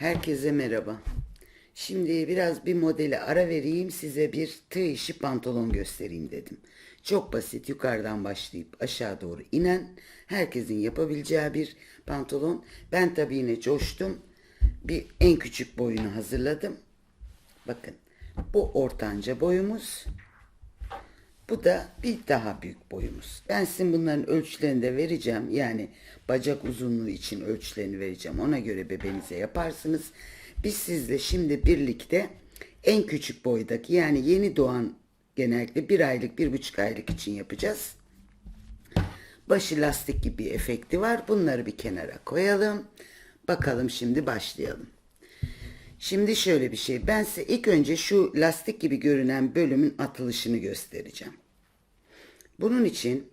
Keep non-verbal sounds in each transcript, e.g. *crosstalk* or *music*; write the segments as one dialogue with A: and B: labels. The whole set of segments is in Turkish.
A: Herkese merhaba. Şimdi biraz bir modeli ara vereyim size bir tığ işi pantolon göstereyim dedim. Çok basit yukarıdan başlayıp aşağı doğru inen herkesin yapabileceği bir pantolon. Ben tabii yine coştum. Bir en küçük boyunu hazırladım. Bakın bu ortanca boyumuz. Bu da bir daha büyük boyumuz. Ben sizin bunların ölçülerini de vereceğim. Yani bacak uzunluğu için ölçülerini vereceğim. Ona göre bebeğinize yaparsınız. Biz sizle şimdi birlikte en küçük boydaki yani yeni doğan genellikle bir aylık bir buçuk aylık için yapacağız. Başı lastik gibi bir efekti var. Bunları bir kenara koyalım. Bakalım şimdi başlayalım. Şimdi şöyle bir şey. Ben size ilk önce şu lastik gibi görünen bölümün atılışını göstereceğim. Bunun için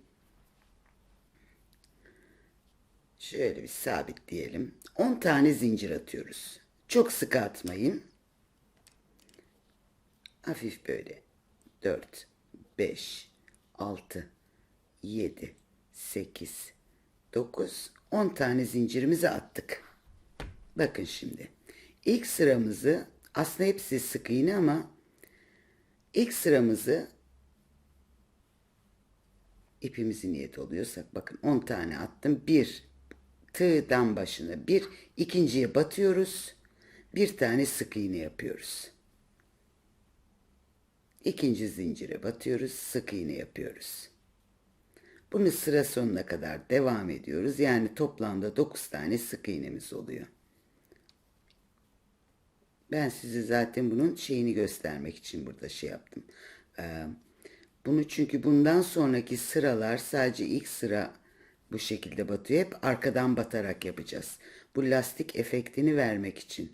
A: şöyle bir sabitleyelim. 10 tane zincir atıyoruz. Çok sıkı atmayın. Hafif böyle 4, 5, 6, 7, 8, 9, 10 tane zincirimizi attık. Bakın şimdi. İlk sıramızı aslında hepsi sık iğne ama ilk sıramızı ipimizi niyet oluyorsak bakın 10 tane attım. Bir tığdan başına bir ikinciye batıyoruz. Bir tane sık iğne yapıyoruz. İkinci zincire batıyoruz. Sık iğne yapıyoruz. Bunu sıra sonuna kadar devam ediyoruz. Yani toplamda 9 tane sık iğnemiz oluyor. Ben size zaten bunun şeyini göstermek için burada şey yaptım. Ee, bunu çünkü bundan sonraki sıralar sadece ilk sıra bu şekilde batıyor. Hep arkadan batarak yapacağız. Bu lastik efektini vermek için.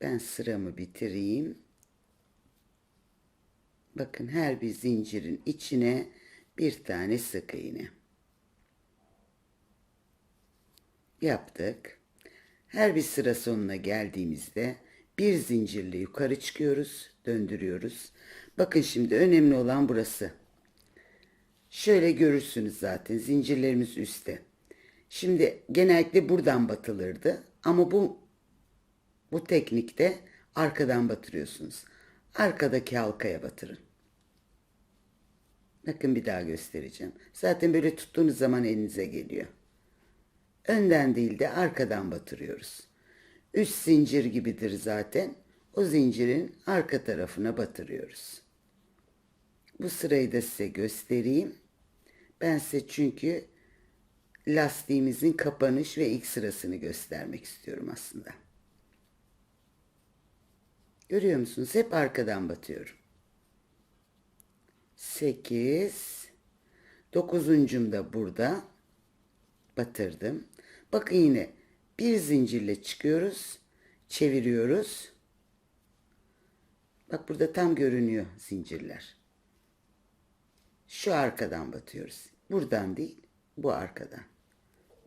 A: Ben sıramı bitireyim. Bakın her bir zincirin içine bir tane sık iğne. Yaptık. Her bir sıra sonuna geldiğimizde bir zincirle yukarı çıkıyoruz, döndürüyoruz. Bakın şimdi önemli olan burası. Şöyle görürsünüz zaten zincirlerimiz üstte. Şimdi genellikle buradan batılırdı ama bu bu teknikte arkadan batırıyorsunuz. Arkadaki halkaya batırın. Bakın bir daha göstereceğim. Zaten böyle tuttuğunuz zaman elinize geliyor. Önden değil de arkadan batırıyoruz. Üst zincir gibidir zaten. O zincirin arka tarafına batırıyoruz. Bu sırayı da size göstereyim. Ben size çünkü lastiğimizin kapanış ve ilk sırasını göstermek istiyorum aslında. Görüyor musunuz? Hep arkadan batıyorum. 8 Dokuzuncum da burada batırdım. Bakın yine bir zincirle çıkıyoruz. Çeviriyoruz. Bak burada tam görünüyor zincirler. Şu arkadan batıyoruz. Buradan değil, bu arkadan.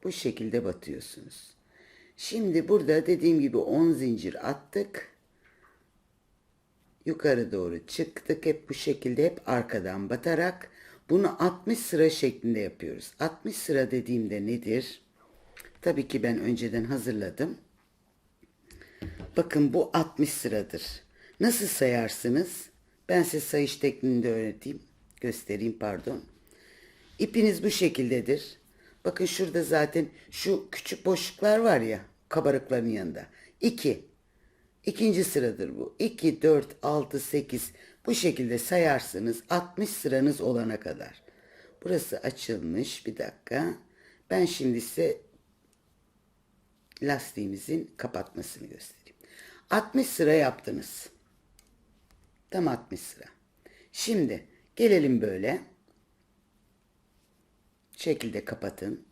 A: Bu şekilde batıyorsunuz. Şimdi burada dediğim gibi 10 zincir attık. Yukarı doğru çıktık. Hep bu şekilde hep arkadan batarak bunu 60 sıra şeklinde yapıyoruz. 60 sıra dediğimde nedir? Tabii ki ben önceden hazırladım. Bakın bu 60 sıradır. Nasıl sayarsınız? Ben size sayış tekniğini de öğreteyim. Göstereyim pardon. İpiniz bu şekildedir. Bakın şurada zaten şu küçük boşluklar var ya kabarıkların yanında. 2. İkinci sıradır bu. 2, 4, 6, 8 bu şekilde sayarsınız 60 sıranız olana kadar. Burası açılmış. Bir dakika. Ben şimdi size lastiğimizin kapatmasını göstereyim. 60 sıra yaptınız. Tam 60 sıra. Şimdi gelelim böyle. Şekilde kapatın.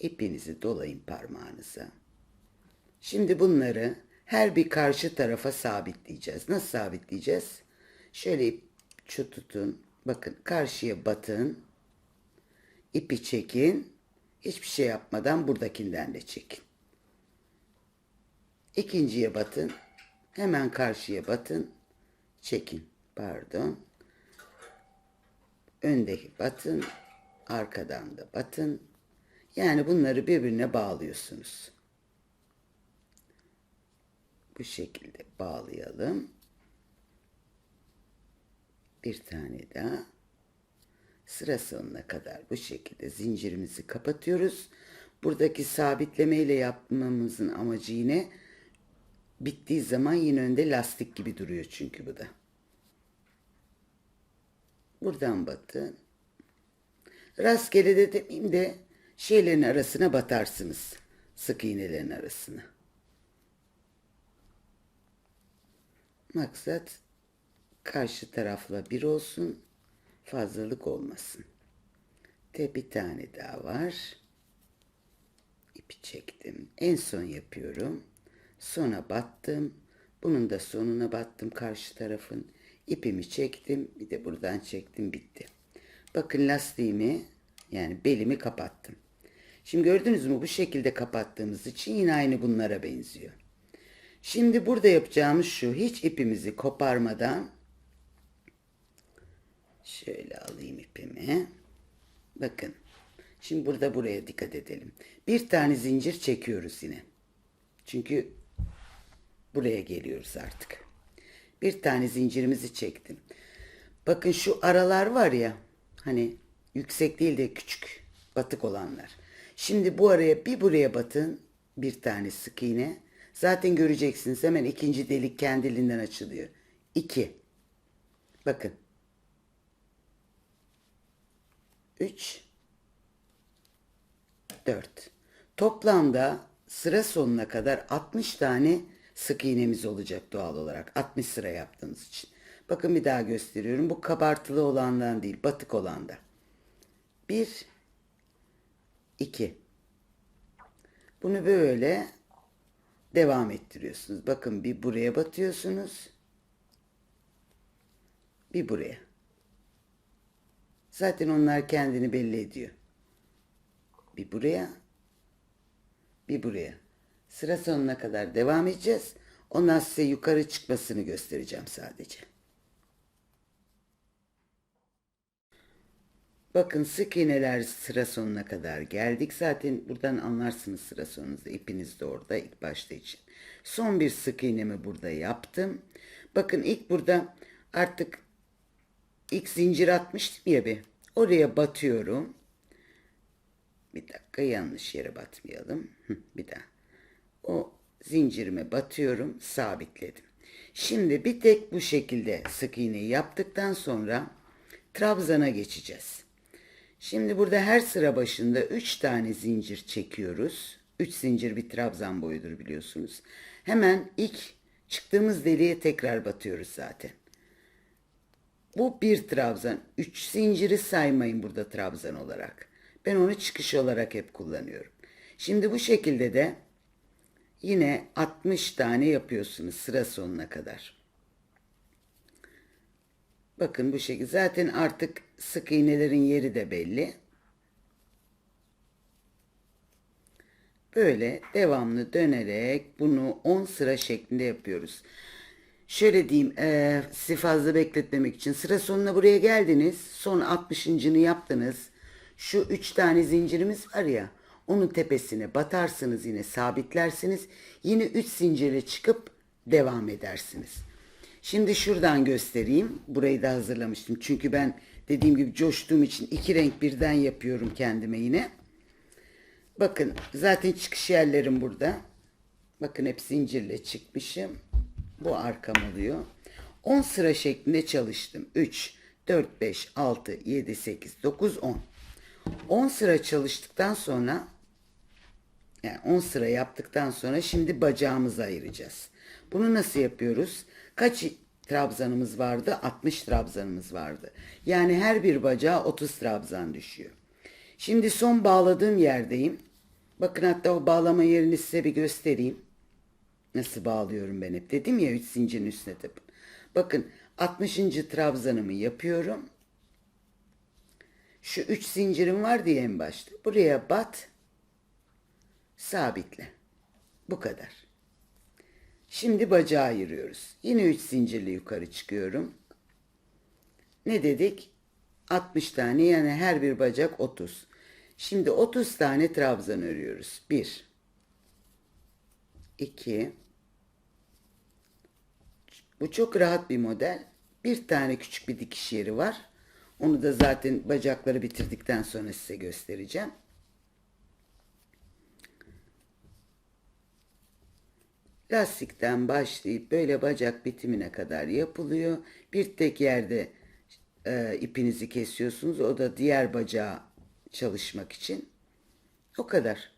A: İpinizi dolayın parmağınıza. Şimdi bunları her bir karşı tarafa sabitleyeceğiz. Nasıl sabitleyeceğiz? Şöyle ip şu tutun. Bakın karşıya batın. İpi çekin. Hiçbir şey yapmadan buradakinden de çekin. İkinciye batın. Hemen karşıya batın. Çekin. Pardon. Öndeki batın. Arkadan da batın. Yani bunları birbirine bağlıyorsunuz. Bu şekilde bağlayalım. Bir tane daha. Sıra sonuna kadar bu şekilde zincirimizi kapatıyoruz. Buradaki sabitleme ile yapmamızın amacı yine bittiği zaman yine önde lastik gibi duruyor çünkü bu da. Buradan batın. Rastgele de demeyeyim de şeylerin arasına batarsınız. Sık iğnelerin arasına. Maksat karşı tarafla bir olsun, fazlalık olmasın. De bir tane daha var. İpi çektim. En son yapıyorum. Sona battım. Bunun da sonuna battım karşı tarafın. İpimi çektim. Bir de buradan çektim bitti. Bakın lastiğimi yani belimi kapattım. Şimdi gördünüz mü bu şekilde kapattığımız için yine aynı bunlara benziyor. Şimdi burada yapacağımız şu hiç ipimizi koparmadan şöyle alayım ipimi. Bakın. Şimdi burada buraya dikkat edelim. Bir tane zincir çekiyoruz yine. Çünkü buraya geliyoruz artık. Bir tane zincirimizi çektim. Bakın şu aralar var ya hani yüksek değil de küçük batık olanlar. Şimdi bu araya bir buraya batın bir tane sık iğne. Zaten göreceksiniz hemen ikinci delik kendiliğinden açılıyor. İki. Bakın. Üç. Dört. Toplamda sıra sonuna kadar 60 tane sık iğnemiz olacak doğal olarak. 60 sıra yaptığımız için. Bakın bir daha gösteriyorum. Bu kabartılı olandan değil, batık olanda. Bir, iki. Bunu böyle devam ettiriyorsunuz. Bakın bir buraya batıyorsunuz. Bir buraya. Zaten onlar kendini belli ediyor. Bir buraya. Bir buraya. Sıra sonuna kadar devam edeceğiz. Ondan size yukarı çıkmasını göstereceğim sadece. Bakın sık iğneler sıra sonuna kadar geldik. Zaten buradan anlarsınız sıra sonunuzda. ipiniz de orada ilk başta için. Son bir sık iğnemi burada yaptım. Bakın ilk burada artık ilk zincir atmıştım ya bir. Oraya batıyorum. Bir dakika yanlış yere batmayalım. Bir daha. O zincirime batıyorum, sabitledim. Şimdi bir tek bu şekilde sık iğneyi yaptıktan sonra trabzana geçeceğiz. Şimdi burada her sıra başında 3 tane zincir çekiyoruz. 3 zincir bir trabzan boyudur biliyorsunuz. Hemen ilk çıktığımız deliğe tekrar batıyoruz zaten. Bu bir trabzan. 3 zinciri saymayın burada trabzan olarak. Ben onu çıkış olarak hep kullanıyorum. Şimdi bu şekilde de yine 60 tane yapıyorsunuz sıra sonuna kadar. Bakın bu şekilde. Zaten artık sık iğnelerin yeri de belli. Böyle devamlı dönerek bunu 10 sıra şeklinde yapıyoruz. Şöyle diyeyim e, sizi fazla bekletmemek için sıra sonuna buraya geldiniz. Son 60.'ını yaptınız. Şu 3 tane zincirimiz var ya onun tepesine batarsınız yine sabitlersiniz. Yine 3 zincirle çıkıp devam edersiniz. Şimdi şuradan göstereyim. Burayı da hazırlamıştım. Çünkü ben dediğim gibi coştuğum için iki renk birden yapıyorum kendime yine. Bakın zaten çıkış yerlerim burada. Bakın hep zincirle çıkmışım. Bu arkam oluyor. 10 sıra şeklinde çalıştım. 3, 4, 5, 6, 7, 8, 9, 10. 10 sıra çalıştıktan sonra yani 10 sıra yaptıktan sonra şimdi bacağımızı ayıracağız. Bunu nasıl yapıyoruz? Kaç trabzanımız vardı? 60 trabzanımız vardı. Yani her bir bacağa 30 trabzan düşüyor. Şimdi son bağladığım yerdeyim. Bakın hatta o bağlama yerini size bir göstereyim. Nasıl bağlıyorum ben hep. Dedim ya 3 zincirin üstüne tapın. Bakın 60. trabzanımı yapıyorum. Şu 3 zincirim var diye en başta. Buraya bat. Sabitle. Bu kadar. Şimdi bacağı ayırıyoruz. Yine 3 zincirle yukarı çıkıyorum. Ne dedik? 60 tane yani her bir bacak 30. Şimdi 30 tane trabzan örüyoruz. 1 2 Bu çok rahat bir model. Bir tane küçük bir dikiş yeri var. Onu da zaten bacakları bitirdikten sonra size göstereceğim. Lastikten başlayıp böyle bacak bitimine kadar yapılıyor. Bir tek yerde e, ipinizi kesiyorsunuz. O da diğer bacağı çalışmak için. O kadar.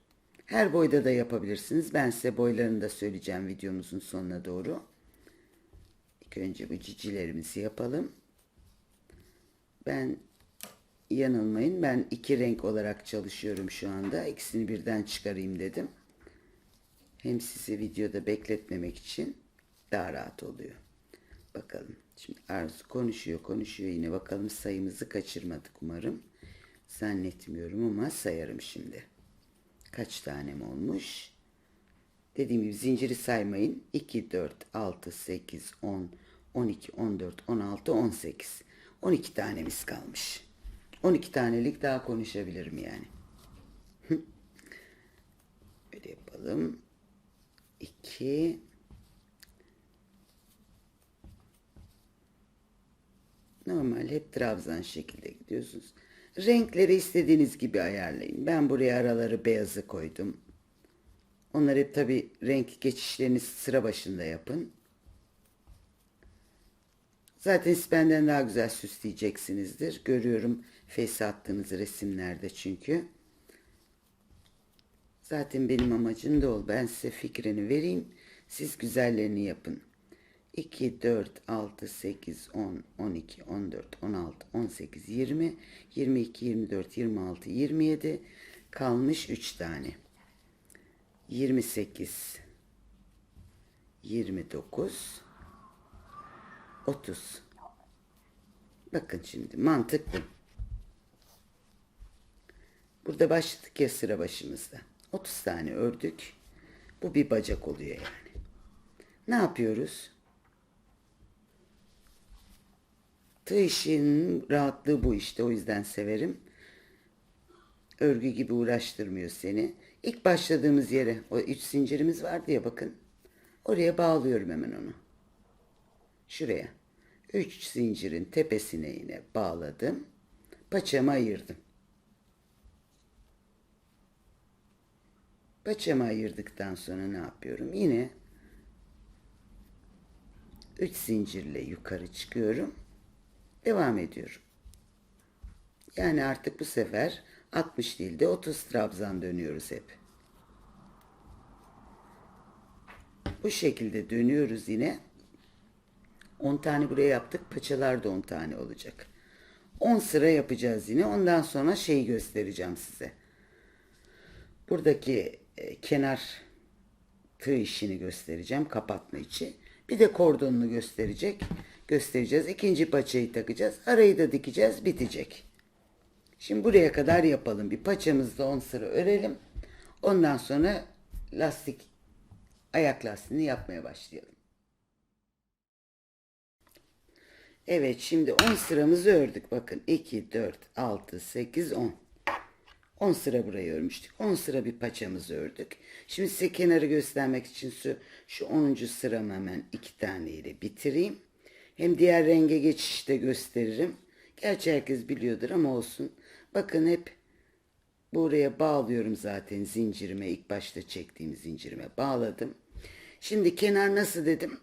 A: Her boyda da yapabilirsiniz. Ben size boylarını da söyleyeceğim videomuzun sonuna doğru. Önce bu cicilerimizi yapalım. Ben yanılmayın. Ben iki renk olarak çalışıyorum şu anda. İkisini birden çıkarayım dedim. Hem sizi videoda bekletmemek için daha rahat oluyor. Bakalım. Şimdi Arzu konuşuyor konuşuyor yine. Bakalım sayımızı kaçırmadık umarım. Zannetmiyorum ama sayarım şimdi. Kaç tanem olmuş? Dediğim gibi zinciri saymayın. 2, 4, 6, 8, 10, 12, 14, 16, 18. 12 tanemiz kalmış. 12 tanelik daha konuşabilirim yani. *laughs* Böyle yapalım. 2 Normal hep trabzan şekilde gidiyorsunuz. Renkleri istediğiniz gibi ayarlayın. Ben buraya araları beyazı koydum. Onları tabi renk geçişlerini sıra başında yapın. Zaten siz benden daha güzel süsleyeceksinizdir. Görüyorum face attığınız resimlerde çünkü. Zaten benim amacım da ol. Ben size fikrini vereyim. Siz güzellerini yapın. 2, 4, 6, 8, 10, 12, 14, 16, 18, 20, 22, 24, 26, 27 kalmış 3 tane. 28, 29, 30. Bakın şimdi mantıklı. Burada başladık ya sıra başımızda. 30 tane ördük. Bu bir bacak oluyor yani. Ne yapıyoruz? Tığ işinin rahatlığı bu işte. O yüzden severim. Örgü gibi uğraştırmıyor seni. İlk başladığımız yere o üç zincirimiz vardı ya bakın. Oraya bağlıyorum hemen onu. Şuraya. Üç zincirin tepesine yine bağladım. Paçamı ayırdım. Paçamı ayırdıktan sonra ne yapıyorum? Yine 3 zincirle yukarı çıkıyorum. Devam ediyorum. Yani artık bu sefer 60 değil de 30 trabzan dönüyoruz hep. Bu şekilde dönüyoruz yine. 10 tane buraya yaptık. Paçalar da 10 tane olacak. 10 sıra yapacağız yine. Ondan sonra şeyi göstereceğim size. Buradaki e, kenar tığ işini göstereceğim. Kapatma içi. Bir de kordonunu gösterecek. Göstereceğiz. İkinci paçayı takacağız. Arayı da dikeceğiz. Bitecek. Şimdi buraya kadar yapalım. Bir paçamızda 10 sıra örelim. Ondan sonra lastik ayak lastiğini yapmaya başlayalım. Evet şimdi 10 sıramızı ördük. Bakın 2, 4, 6, 8, 10. 10 sıra burayı örmüştük. 10 sıra bir paçamızı ördük. Şimdi size kenarı göstermek için şu, şu 10. sıramı hemen 2 taneyle bitireyim. Hem diğer renge geçişte gösteririm. Gerçi herkes biliyordur ama olsun. Bakın hep buraya bağlıyorum zaten zincirime. ilk başta çektiğim zincirime bağladım. Şimdi kenar nasıl dedim?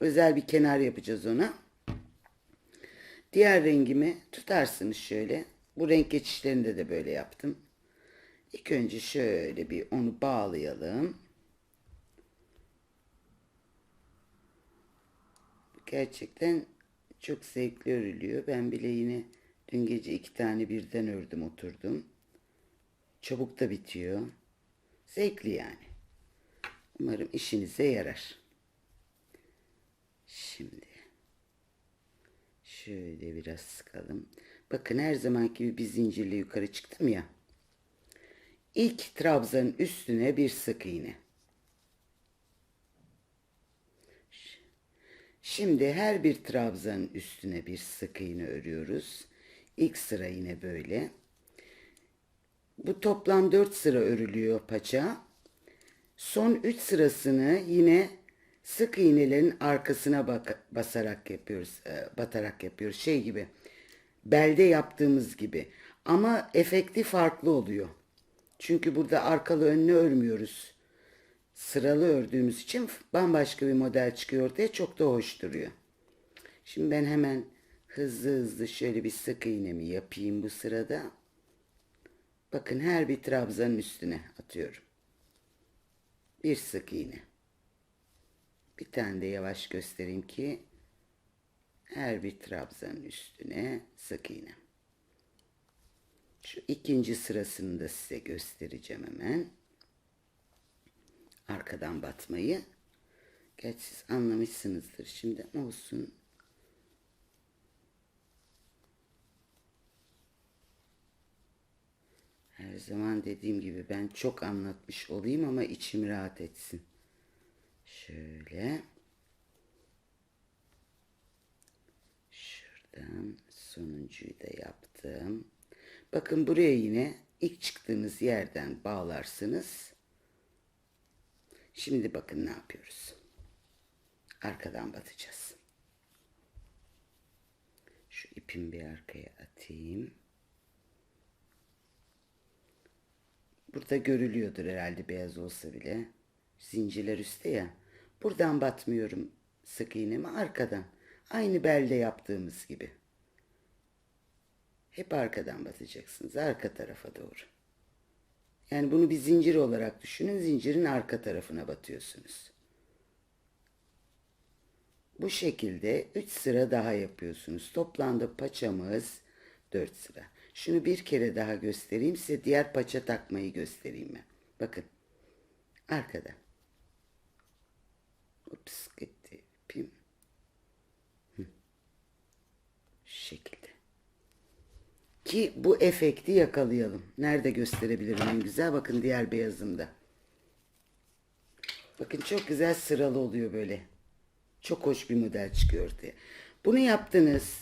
A: Özel bir kenar yapacağız ona. Diğer rengimi tutarsınız şöyle. Bu renk geçişlerinde de böyle yaptım. İlk önce şöyle bir onu bağlayalım. Gerçekten çok zevkli örülüyor. Ben bile yine dün gece iki tane birden ördüm oturdum. Çabuk da bitiyor. Zevkli yani. Umarım işinize yarar. Şimdi şöyle biraz sıkalım. Bakın her zaman gibi bir zincirle yukarı çıktım ya. İlk trabzanın üstüne bir sık iğne. Şimdi her bir trabzanın üstüne bir sık iğne örüyoruz. İlk sıra yine böyle. Bu toplam 4 sıra örülüyor paça. Son 3 sırasını yine sık iğnelerin arkasına bak basarak yapıyoruz. e, batarak yapıyoruz. Şey gibi. Belde yaptığımız gibi. Ama efekti farklı oluyor. Çünkü burada arkalı önlü örmüyoruz. Sıralı ördüğümüz için bambaşka bir model çıkıyor ortaya. Çok da hoş duruyor. Şimdi ben hemen hızlı hızlı şöyle bir sık iğnemi yapayım bu sırada. Bakın her bir trabzanın üstüne atıyorum. Bir sık iğne. Bir tane de yavaş göstereyim ki her bir trabzanın üstüne sık iğne. Şu ikinci sırasını da size göstereceğim hemen. Arkadan batmayı. Gerçi siz anlamışsınızdır şimdi olsun. Her zaman dediğim gibi ben çok anlatmış olayım ama içim rahat etsin. Şöyle. Şuradan sonuncuyu da yaptım. Bakın buraya yine ilk çıktığınız yerden bağlarsınız. Şimdi bakın ne yapıyoruz. Arkadan batacağız. Şu ipimi bir arkaya atayım. Burada görülüyordur herhalde beyaz olsa bile. Zincirler üstte ya. Buradan batmıyorum sık iğnemi arkadan. Aynı belde yaptığımız gibi. Hep arkadan batacaksınız. Arka tarafa doğru. Yani bunu bir zincir olarak düşünün. Zincirin arka tarafına batıyorsunuz. Bu şekilde 3 sıra daha yapıyorsunuz. Toplamda paçamız 4 sıra. Şunu bir kere daha göstereyim size. Diğer paça takmayı göstereyim ben. Bakın. Arkada. Ups gitti ipim. Hı. Şu şekilde. Ki bu efekti yakalayalım. Nerede gösterebilirim en güzel? Bakın diğer beyazımda. Bakın çok güzel sıralı oluyor böyle. Çok hoş bir model çıkıyor ortaya. Bunu yaptınız.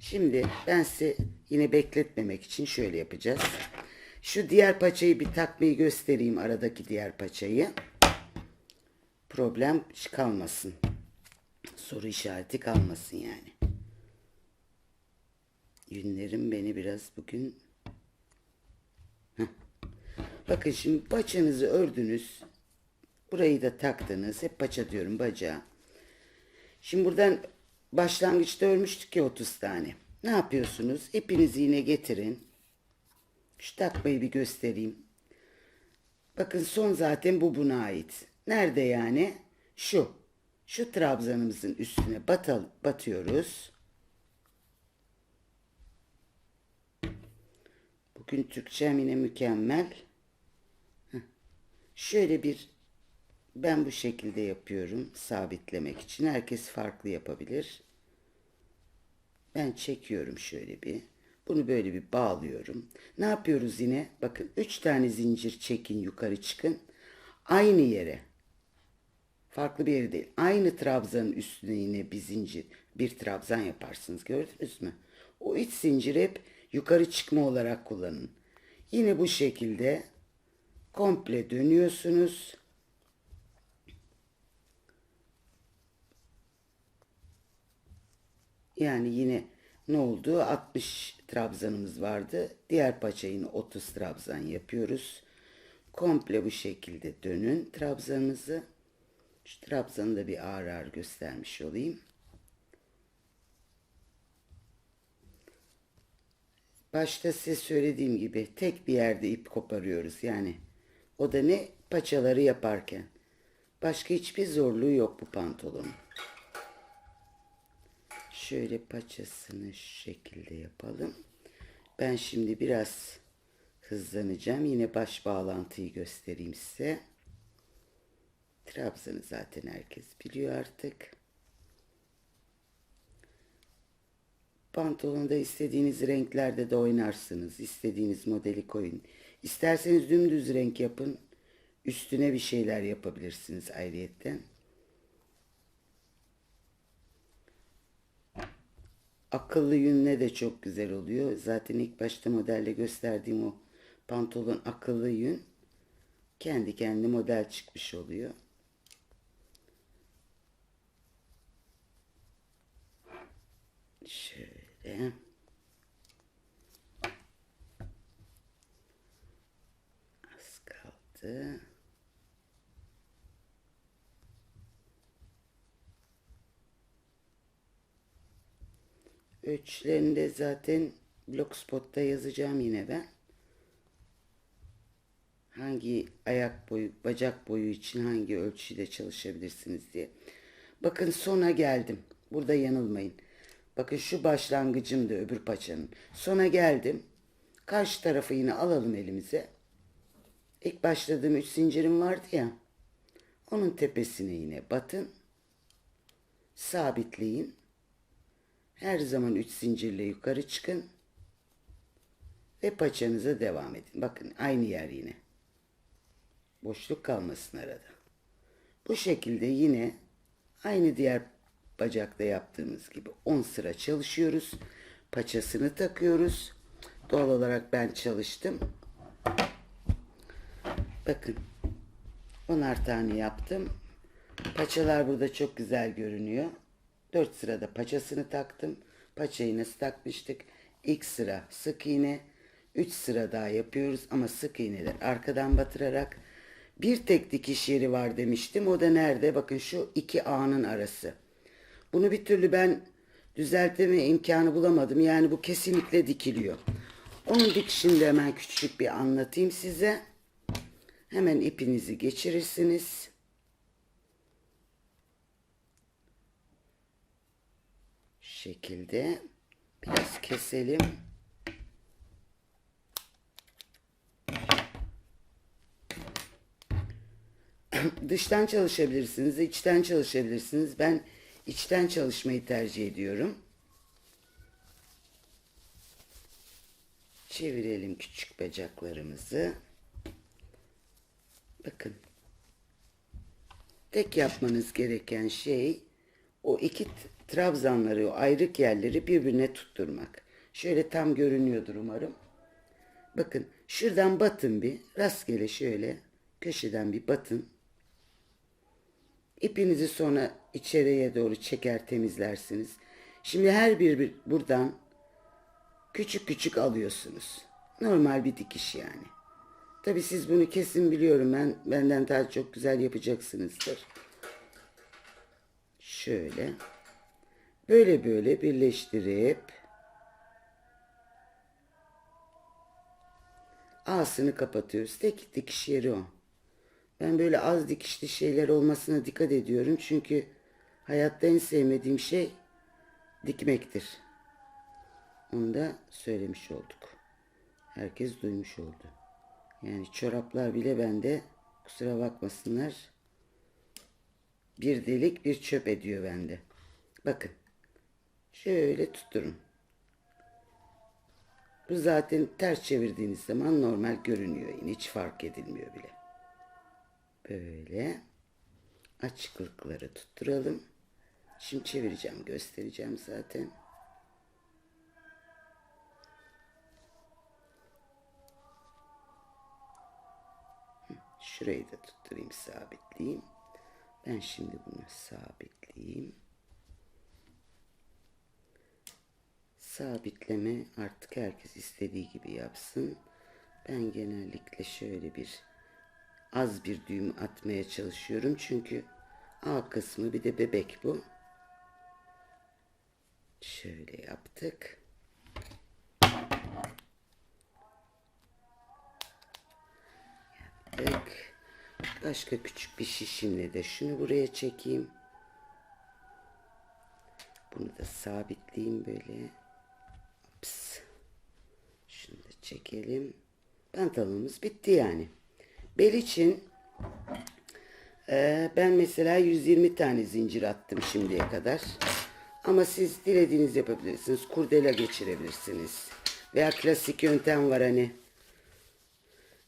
A: Şimdi ben size yine bekletmemek için şöyle yapacağız. Şu diğer paçayı bir takmayı göstereyim. Aradaki diğer paçayı. Problem kalmasın. Soru işareti kalmasın yani. Günlerim beni biraz bugün... Bakın şimdi paçanızı ördünüz. Burayı da taktınız. Hep paça diyorum bacağı. Şimdi buradan başlangıçta örmüştük ya 30 tane. Ne yapıyorsunuz? İpinizi yine getirin. Şu takmayı bir göstereyim. Bakın son zaten bu buna ait. Nerede yani? Şu. Şu trabzanımızın üstüne batal, batıyoruz. Bugün Türkçem yine mükemmel. Şöyle bir ben bu şekilde yapıyorum sabitlemek için. Herkes farklı yapabilir. Ben çekiyorum şöyle bir. Bunu böyle bir bağlıyorum. Ne yapıyoruz yine? Bakın 3 tane zincir çekin yukarı çıkın. Aynı yere. Farklı bir yere değil. Aynı trabzanın üstüne yine bir zincir, bir trabzan yaparsınız. Gördünüz mü? O iç zincir hep yukarı çıkma olarak kullanın. Yine bu şekilde komple dönüyorsunuz. Yani yine ne oldu? 60 trabzanımız vardı. Diğer paçayı 30 trabzan yapıyoruz. Komple bu şekilde dönün trabzanınızı. Şu trabzanı da bir ağır ağır göstermiş olayım. Başta size söylediğim gibi tek bir yerde ip koparıyoruz. Yani o da ne? Paçaları yaparken. Başka hiçbir zorluğu yok bu pantolonun. Şöyle paçasını şu şekilde yapalım. Ben şimdi biraz hızlanacağım. Yine baş bağlantıyı göstereyim size. Trabzan'ı zaten herkes biliyor artık. Pantolonda istediğiniz renklerde de oynarsınız. İstediğiniz modeli koyun. İsterseniz dümdüz renk yapın. Üstüne bir şeyler yapabilirsiniz ayrıyetten. Akıllı yünle de çok güzel oluyor. Zaten ilk başta modelde gösterdiğim o Pantolon akıllı yün. Kendi kendi model çıkmış oluyor. Şöyle. Az kaldı. Ölçülerini de zaten Blogspot'ta yazacağım yine ben. Hangi ayak boyu, bacak boyu için hangi ölçüde çalışabilirsiniz diye. Bakın sona geldim. Burada yanılmayın. Bakın şu başlangıcımdı öbür paçanın. Sona geldim. Karşı tarafı yine alalım elimize. İlk başladığım üç zincirim vardı ya. Onun tepesine yine batın. Sabitleyin. Her zaman üç zincirle yukarı çıkın. Ve paçanıza devam edin. Bakın aynı yer yine. Boşluk kalmasın arada. Bu şekilde yine aynı diğer bacakta yaptığımız gibi 10 sıra çalışıyoruz. Paçasını takıyoruz. Doğal olarak ben çalıştım. Bakın 10'ar tane yaptım. Paçalar burada çok güzel görünüyor. 4 sırada paçasını taktım. Paçayı nasıl takmıştık? İlk sıra sık iğne. 3 sıra daha yapıyoruz ama sık iğneler arkadan batırarak. Bir tek dikiş yeri var demiştim. O da nerede? Bakın şu iki ağının arası. Bunu bir türlü ben düzeltme imkanı bulamadım. Yani bu kesinlikle dikiliyor. Onun dikişini de hemen küçük bir anlatayım size. Hemen ipinizi geçirirsiniz. Şekilde biraz keselim. *clears throat* Dıştan çalışabilirsiniz, içten çalışabilirsiniz. Ben içten çalışmayı tercih ediyorum. Çevirelim küçük bacaklarımızı. Bakın. Tek yapmanız gereken şey o iki trabzanları, o ayrık yerleri birbirine tutturmak. Şöyle tam görünüyordur umarım. Bakın şuradan batın bir. Rastgele şöyle köşeden bir batın. İpinizi sonra içeriye doğru çeker temizlersiniz. Şimdi her bir, bir buradan küçük küçük alıyorsunuz. Normal bir dikiş yani. Tabi siz bunu kesin biliyorum ben benden daha çok güzel yapacaksınızdır. Şöyle. Böyle böyle birleştirip ağzını kapatıyoruz. Tek dikiş yeri o. Ben böyle az dikişli şeyler olmasına dikkat ediyorum. Çünkü hayatta en sevmediğim şey dikmektir. Onu da söylemiş olduk. Herkes duymuş oldu. Yani çoraplar bile bende kusura bakmasınlar. Bir delik bir çöp ediyor bende. Bakın. Şöyle tutturun. Bu zaten ters çevirdiğiniz zaman normal görünüyor. Hiç fark edilmiyor bile. Böyle açıklıkları tutturalım. Şimdi çevireceğim, göstereceğim zaten. Şurayı da tutturayım, sabitleyeyim. Ben şimdi bunu sabitleyeyim. Sabitleme artık herkes istediği gibi yapsın. Ben genellikle şöyle bir az bir düğüm atmaya çalışıyorum. Çünkü A kısmı bir de bebek bu. Şöyle yaptık. Yaptık. Başka küçük bir şişimle de şunu buraya çekeyim. Bunu da sabitleyeyim böyle. Ops. Şunu da çekelim. Pantolonumuz bitti yani. Bel için e, ben mesela 120 tane zincir attım şimdiye kadar. Ama siz dilediğiniz yapabilirsiniz. Kurdela geçirebilirsiniz. Veya klasik yöntem var hani.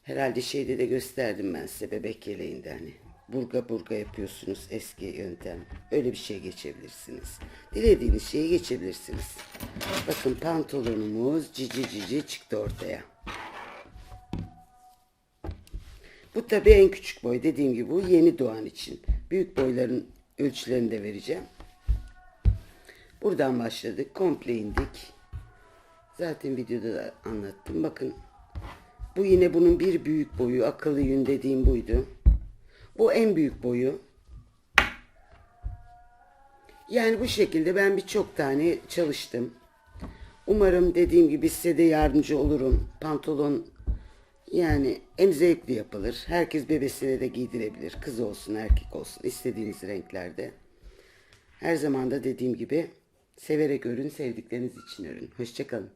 A: Herhalde şeyde de gösterdim ben size bebek yeleğinde hani. Burga burga yapıyorsunuz eski yöntem. Öyle bir şey geçebilirsiniz. Dilediğiniz şeyi geçebilirsiniz. Bakın pantolonumuz cici cici çıktı ortaya. Bu tabii en küçük boy. Dediğim gibi bu yeni doğan için. Büyük boyların ölçülerini de vereceğim. Buradan başladık. Komple indik. Zaten videoda da anlattım. Bakın. Bu yine bunun bir büyük boyu. Akıllı yün dediğim buydu. Bu en büyük boyu. Yani bu şekilde ben birçok tane çalıştım. Umarım dediğim gibi size de yardımcı olurum. Pantolon yani en zevkli yapılır. Herkes bebesine de giydirebilir. Kız olsun erkek olsun istediğiniz renklerde. Her zaman da dediğim gibi severek örün sevdikleriniz için örün. Hoşçakalın.